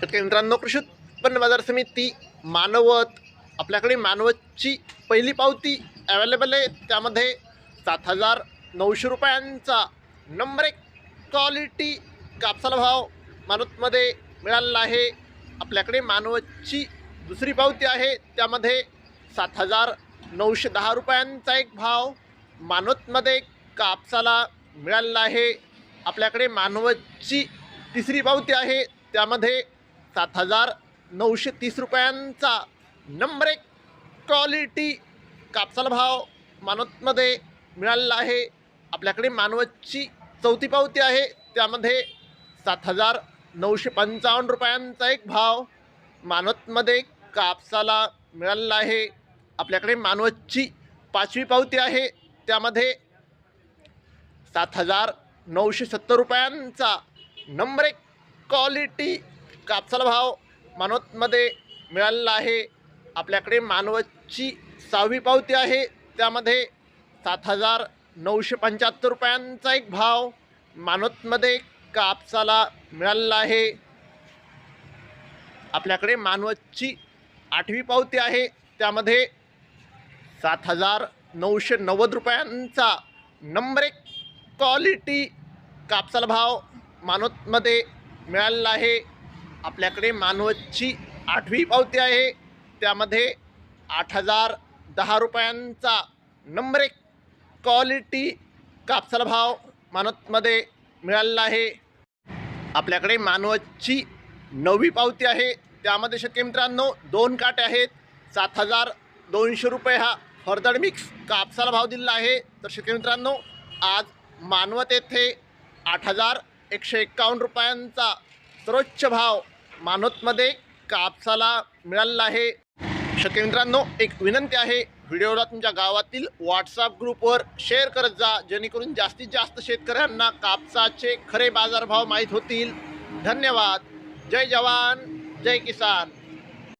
शेतकरी मित्रांनो कृषी उत्पन्न बाजार समिती मानवत आपल्याकडे मानवतची पहिली पावती अवेलेबल आहे. त्यामध्ये सात हजार नऊशे रुपयांचा नंबर एक क्वालिटी कापसाला भाव मानवतमध्ये मिळालेला आहे. आपल्याकडे मानवतची दुसरी पावती आहे. त्यामध्ये सात हजार नऊशे दहा रुपयांचा एक भाव मानवतमध्ये कापसाला मिळालेला आहे. आपल्याकडे मानवतची तिसरी पावती आहे. त्यामध्ये सात हजार नऊशे तीस रुपयांचा नंबर एक क्वालिटी कापसाला भाव मानवतमध्ये मिळालेला आहे. आपल्याकडे मानवतची चौथी पावती आहे. त्यामध्ये सात हजार नऊशे पंचावन्न रुपयांचा एक भाव मानवतमध्ये कापसाला मिळालेला आहे. आपल्याकडे मानवतची पाचवी पावती आहे. त्यामध्ये सात हजार नऊशे सत्तर रुपयांचा नंबर एक क्वालिटी कापसाला भाव मानवतमध्ये मिळालेला आहे. आपल्याकडे मानवतची सहावी पावती आहे. त्यामध्ये सात हजार नऊशे पंच्याहत्तर रुपयांचा एक भाव मानवतमध्ये कापसाला मिळालेला आहे. आपल्याकडे मानवतची आठवी पावती आहे. त्यामध्ये सात हजार नऊशे नव्वद रुपयांचा नंबर एक क्वालिटी कापसाला भाव मानवतमध्ये मिळालेला आहे. आपल्याकडे मानवतची आठवी पावती आहे. त्यामध्ये आठ हजार दहा रुपयांचा नंबर एक क्वालिटी कापसाला भाव मानवतमध्ये मिळालेला आहे. आपल्याकडे मानवतची नववी पावती आहे. त्यामध्ये शेतकरी मित्रांनो दोन काटे आहेत. सात हजार दोनशे रुपये हा फरदड मिक्स कापसाला भाव दिलेला आहे. तर शेतकरी मित्रांनो आज मानवत येथे आठ हजार एकशे एक्कावन्न रुपयांचा सर्वोच्च भाव मानोतमध्ये कापसाला मिळालेला आहे. शेतकरी मित्रांनो एक विनंती आहे व्हिडिओला तुमच्या गावातील व्हॉट्सअप ग्रुपवर शेअर करत जा जेणेकरून जास्तीत जास्त शेतकऱ्यांना कापसाचे खरे बाजारभाव माहीत होतील. धन्यवाद. जय जवान जय किसान.